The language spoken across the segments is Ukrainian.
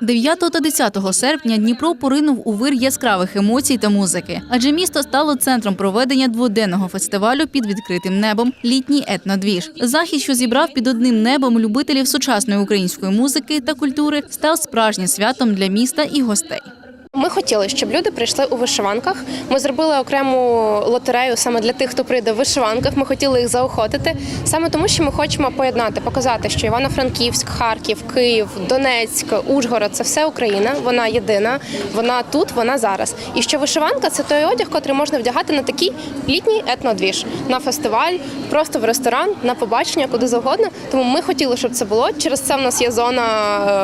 9 та 10 серпня Дніпро поринув у вир яскравих емоцій та музики, адже місто стало центром проведення дводенного фестивалю під відкритим небом Літній етнодвіж. Захід, що зібрав під одним небом любителів сучасної української музики та культури, став справжнім святом для міста і гостей. Ми хотіли, щоб люди прийшли у вишиванках. Ми зробили окрему лотерею саме для тих, хто прийде в вишиванках. Ми хотіли їх заохотити, саме тому, що ми хочемо поєднати, показати, що Івано-Франківськ, Харків, Київ, Донецьк, Ужгород це все Україна. Вона єдина, вона тут, вона зараз. І що вишиванка це той одяг, котрий можна вдягати на такий літній етнодвіж, на фестиваль, просто в ресторан, на побачення, куди завгодно. Тому ми хотіли, щоб це було. Через це в нас є зона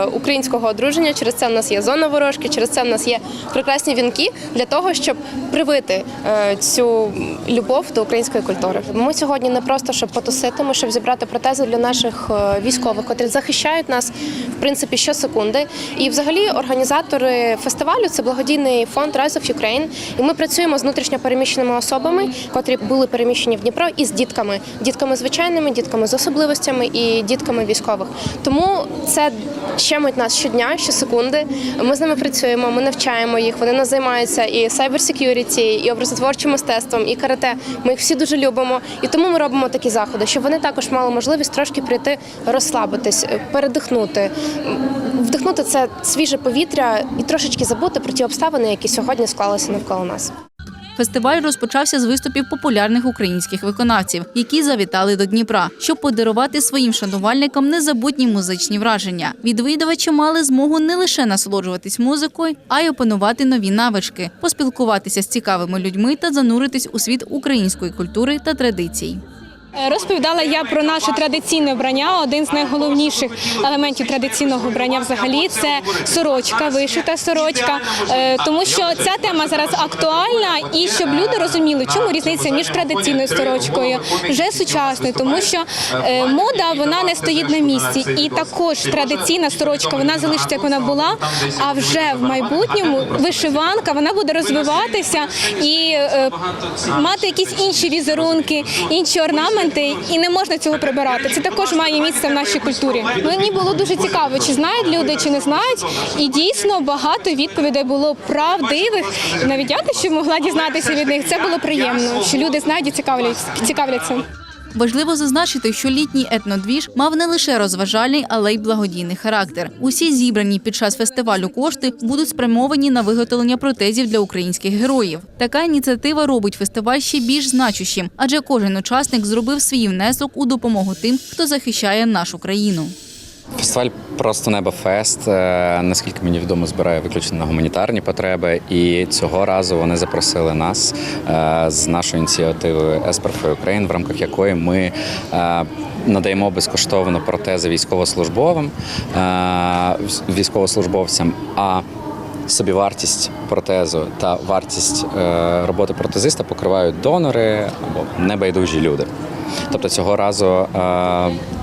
е, українського одруження, через це в нас є зона ворожки, через це в нас є прекрасні вінки для того, щоб привити е, цю любов до української культури. Ми сьогодні не просто щоб потусити, ми щоб зібрати протези для наших е, військових, котрі захищають нас в принципі щосекунди. І взагалі організатори фестивалю це благодійний фонд Rise of Ukraine. І ми працюємо з внутрішньо переміщеними особами, котрі були переміщені в Дніпро, і з дітками, дітками звичайними, дітками з особливостями і дітками військових. Тому це щемить нас щодня, щосекунди. Ми з ними працюємо, ми навчаємо їх. Вони нас займаються і cybersecurity, і образотворчим мистецтвом, і карате. Ми їх всі дуже любимо. І тому ми робимо такі заходи, щоб вони також мали можливість трошки прийти розслабитись, передихнути, вдихнути це свіже повітря і трошечки забути про ті обставини, які сьогодні склалися навколо нас. Фестиваль розпочався з виступів популярних українських виконавців, які завітали до Дніпра, щоб подарувати своїм шанувальникам незабутні музичні враження. Відвідувачі мали змогу не лише насолоджуватись музикою, а й опанувати нові навички, поспілкуватися з цікавими людьми та зануритись у світ української культури та традицій. Е, Розповідала я про наше традиційне вбрання. Один з найголовніших елементів традиційного вбрання взагалі це сорочка, вишита сорочка. Е, Тому що ця тема зараз актуальна, і щоб люди розуміли, чому різниця між традиційною сорочкою, вже сучасною, тому що е, мода вона не стоїть на місці, і також традиційна сорочка вона залишиться, як вона була. А вже в майбутньому вишиванка вона буде розвиватися і мати якісь інші візерунки, інші орнаменти, і не можна цього прибирати. Це також має місце в нашій культурі. Мені було дуже цікаво, чи знають люди, чи не знають. І дійсно багато відповідей було правдивих. Навіть я те, що могла дізнатися від них, це було приємно, що люди знають і цікавляться. Важливо зазначити, що літній етнодвіж мав не лише розважальний, але й благодійний характер. Усі зібрані під час фестивалю кошти будуть спрямовані на виготовлення протезів для українських героїв. Така ініціатива робить фестиваль ще більш значущим, адже кожен учасник зробив свій внесок у допомогу тим, хто захищає нашу країну. Фестиваль просто небо фест. е, Наскільки мені відомо, збирає виключно на гуманітарні потреби. І цього разу вони запросили нас е, з нашою ініціативою Есперфи Україн, в рамках якої ми е, надаємо безкоштовно протези військовослужбовим військовослужбовцям. А Собівартість протезу та вартість роботи протезиста покривають донори або небайдужі люди. Тобто цього разу е,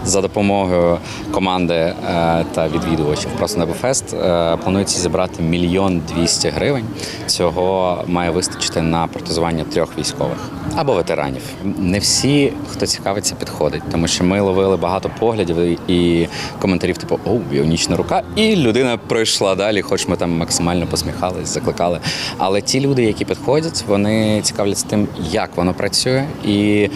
за допомогою команди е, та відвідувачів просто Небофест е, планується зібрати мільйон двісті гривень. Цього має вистачити на протезування трьох військових або ветеранів. Не всі, хто цікавиться, підходить, тому що ми ловили багато поглядів і коментарів, типу О, біонічна рука, і людина пройшла далі, хоч ми там максимально посміхались, закликали. Але ті люди, які підходять, вони цікавляться тим, як воно працює, і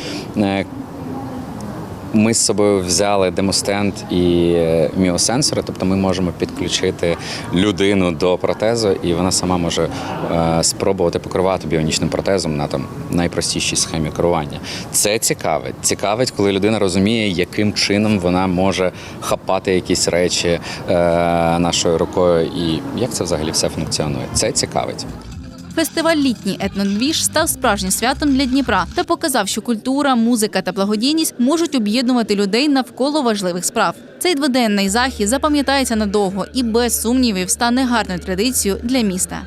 ми з собою взяли демостенд і е, міосенсори, тобто ми можемо підключити людину до протезу, і вона сама може е, спробувати покривати біонічним протезом на там найпростішій схемі керування. Це цікавить. Цікавить, коли людина розуміє, яким чином вона може хапати якісь речі е, нашою рукою, і як це взагалі все функціонує. Це цікавить. Фестиваль Літній етнодвіж став справжнім святом для Дніпра та показав, що культура, музика та благодійність можуть об'єднувати людей навколо важливих справ. Цей дводенний захід запам'ятається надовго і без сумнівів стане гарною традицією для міста.